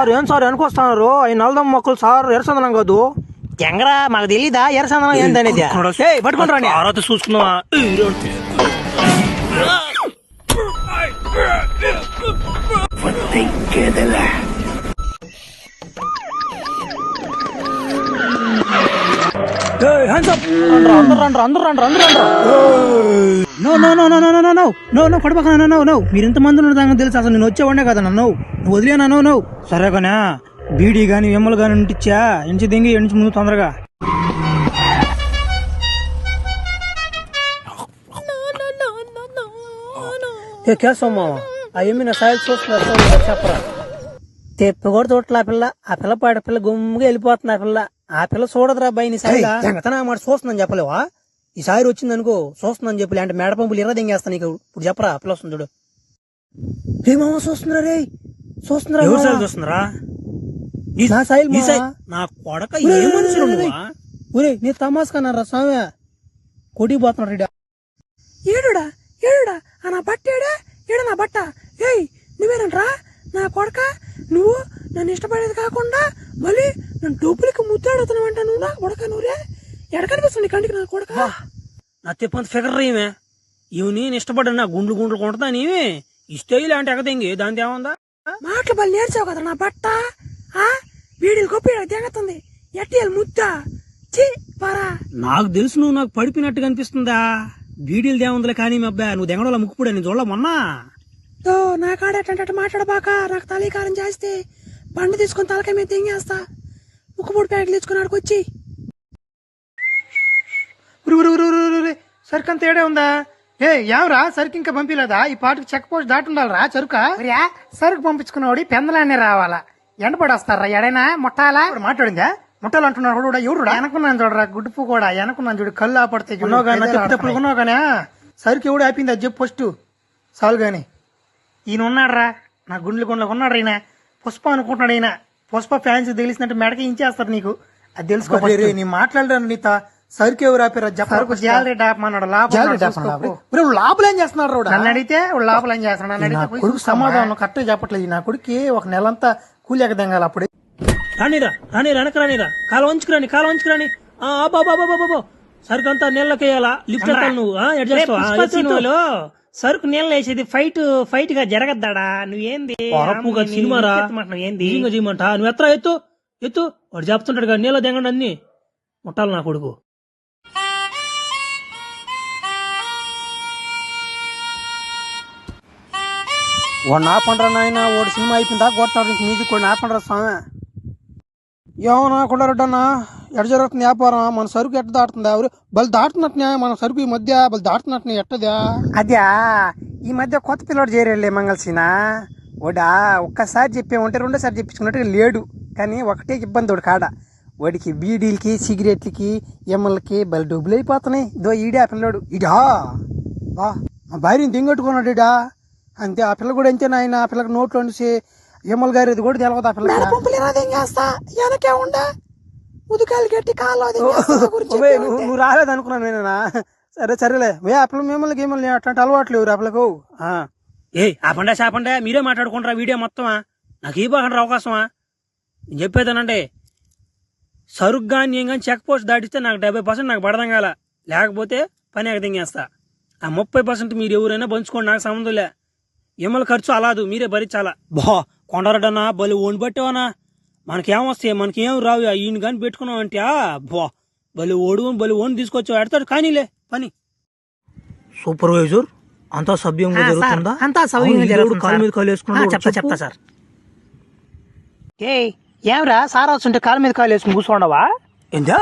Sir ఏం sir వెనకొస్తున్నారు? ఈ నల్దం మొక్కలు సార్ ఎరసందనం కాదు. ఎంగరా మాకు తెలీదా? ఎర్రసందనం ఏందనేది? ఏయ్, పట్టుకొని మీరెంత మంది ఉండదు తెలుసు అసలు నేను వచ్చేవాడే కదా నన్ను నువ్వు వదిలేనా నో నువ్వు సరేగానా బీడీ గాని విమ్మలు గాని ఉంటిచ్చా? ఎంచి దింగి ఎంచి ముందు తొందరగా. కేసమ్మావా ఆ నా సాయిల్ చూస్తున్నారు చెప్పరా? తెప్పకూడదు ఆ పిల్ల ఆ పిల్ల పాడ పిల్ల గుమ్ముగా వెళ్ళిపోతుంది ఆ పిల్ల. ఆ పిల్ల చూడదురా బయని సరిగా ఎంగతనా మాట చూస్తుందని చెప్పలేవా? ఈ సారి వచ్చింది అనుకో చూస్తుందని చెప్పలే అంటే మేడ పంపులు ఎర్ర దింగేస్తాను నీకు. ఇప్పుడు చెప్పరా పిల్ల వస్తుంది చూడు. రే మామ చూస్తుందిరా రే చూస్తుందిరా ఎవరు నా నా కొడక ఏ మనుషులు ఒరే, నీ తమాస్కన్నారా స్వామి కొట్టిపోతున్నాడు రీడా ఏడుడా ఏడుడా ఆ నా బట్ట ఏడా? ఏడు నా బట్ట? ఏయ్ నువ్వేనంట్రా? నా కొడక నువ్వు నన్ను ఇష్టపడేది కాకుండా మళ్ళీ నన్ను డబ్బులకి ముద్దాడుతున్నావంట నువ్వు నా కొడక నువ్వురే ఎడ కనిపిస్తుంది కంటికి నా కొడక? నా తిప్పంత ఫిగర్ రీమే ఇవి నేను ఇష్టపడ్డా నా గుండ్లు గుండ్లు కొంటదా నీవి ఇస్తే ఇలాంటి ఎగదింగి దాని ఏముందా? మాటలు బలి నేర్చావు కదా నా బట్ట? ఆ? వీడిలు గొప్ప తెగతుంది ఎట్టియాలి ముద్ద? చి పరా. నాకు తెలుసు నువ్వు నాకు పడిపోయినట్టు కనిపిస్తుందా? బీడీలు దేముందిలే కానీ మీ అబ్బాయి నువ్వు దెంగడలో ముక్కుపుడే నేను చూడలే మొన్న? తో నా మాట్లాడబాక నాకు తలీకారం చేస్తే బండి తీసుకొని తలకాయ మీద తెంగేస్తా ముక్కుపొడి ప్యాకెట్లు తెచ్చుకుని ఆడుకొచ్చి సరుకు అంత ఏడే ఉందా? ఏ యావరా సరుకు ఇంకా పంపిలేదా? ఈ పాటికి చెక్ పోస్ట్ దాటి ఉండాలరా సరుకా? సరుకు పంపించుకున్నవాడి పెందలాన్ని రావాలా. ఎండపడేస్తారా ఎడైనా ముట్టాలా? మాట్లాడిందా? ముట్టాలు అంటున్నాడు కూడా ఎవడు వెనకున్నాను చూడరా గుడ్డుపు కూడా వెనకున్నాను చూడు కళ్ళు ఆపడితే తప్పులు కొన్నావు కానీ సరుకు ఎవడు ఆపింది అది చెప్పు ఫస్ట్. చాలు గాని. ఈయన ఉన్నాడురా నా గుండెలు గుండెలు ఉన్నాడు ఈయన. పుష్ప అనుకుంటున్నాడు ఈయన. పుష్ప ఫ్యాన్స్ తెలిసినట్టు మెడకి ఇంచేస్తారు నీకు. అది తెలుసుకో నీ మాట్లాడరాను నీత సరుకు ఎవరు ఆపారు? సరుకు జాలరీ ఆపమన్నాడు లోపల లోపల ఏం చేస్తున్నాడు నన్ను అడిగితే లోపల ఏం చేస్తున్నాడు. నన్ను అడిగితే కొడుకు సమాధానం కరెక్ట్ చెప్పట్లేదు. నా కొడుకు ఒక నెలంతా కూలి ఎక్కదంగాలి అప్పుడు. రానిరా రాని వెనక రానిరా. కాలు వంచుకురాని కాలు వంచుకురాని ఆ, బాబా బాబా బాబా సరుకు అంతా నీళ్ళకేయాలా లిఫ్ట్ నువ్వు ఆ, సరుకు నీళ్ళు వేసేది ఫైట్ ఫైట్గా జరగద్దాడా? నువ్వేంది? సినిమా ఏంది చేయమంట? నువ్వు ఎత్ర ఎత్తు ఎత్తు. వాడు చెప్తుంటాడు కదా నీళ్ళ దిగండి అన్ని. ముట్టాలి నా కొడుకు. వాడు నా పండరా నాయన వాడు సినిమా అయిపోయిందా? కొట్టాడు మీది కూడా నా పండరా స్వామి. ఏమో నా రెడ్డన్నా ఎట జరుగుతుంది వ్యాపారం? మన సరుకు ఎట్ట దాటుతుంది? ఎవరు? బలి దాటున్నట్టునే మన సరుకు ఈ మధ్య బలి దాటున్నట్టునే ఎట్టదా? అద్యా ఈ మధ్య కొత్త పిల్లడు చేరేళ్ళే మంగళసీన? వాడా ఒక్కసారి చెప్పామంటే రెండోసారి చెప్పించుకున్నట్టుగా లేడు. కానీ ఒకటే ఇబ్బంది వాడు కాడ? వాడికి బీడీలకి సిగరెట్లకి ఎమ్మలకి బలి డబ్బులు అయిపోతున్నాయి. ఇదో ఈడే ఆ పిల్లోడు. ఇడా? బా మా భార్యని దింగట్టుకున్నాడు ఇడా అంతే ఆ పిల్ల కూడా అంతే నాయన. ఆ పిల్లకి నోట్లో నుంచి ఎమ్మల గారి ఇది కూడా తెలవదు ఆ పంపులు ఎలా తెంగేస్తా వెనకే ఉండా? ముదుకాయలు గట్టి కాళ్ళు నువ్వు నువ్వు రాలేదు అనుకున్నాను నేనా సరే సరేలే. ఏ పిల్ల మిమ్మల్ని గేమల్ని అట్లాంటి అలవాట్లు లేవు ఆ. ఏయ్ ఆపండా శాపండా మీరే మాట్లాడుకుంటారా వీడియో మొత్తమా? నాకు ఈ బాగా అవకాశమా? నేను చెప్పేదానంటే సరుకు కానీ ఏం కానీ చెక్ పోస్ట్ దాటిస్తే నాకు డెబ్బై పర్సెంట్ నాకు పడదాం కాల. లేకపోతే పని ఎగదింగేస్తా ఆ ముప్పై పర్సెంట్ మీరు ఎవరైనా పంచుకోండి నాకు సంబంధం లే. ఎమ్మల ఖర్చు అలాదు మీరే భరించాలా? బా కొండరడన్నా బలి ఓన్ పట్టేవనా మనకేం వస్తాయి మనకేం రావు ఈయన కానీ పెట్టుకున్నాం అంటే ఆ, బా బలి ఓడు బలి ఓన్ తీసుకొచ్చావు ఎడతాడు కానీలే పని. సూపర్వైజర్ అంతా సభ్యంగా జరుగుతుందా? అంతా దేవుడు జరుగుతుంది, కాలు సార్. మీద కాలు వేసుకున్నాడు, చెప్తా చెప్పు. చెప్తా సార్. ఏయ్ ఏమరా సారా వస్తుంటే కాలు మీద కాలు వేసుకుని కూర్చోండవా ఏందా?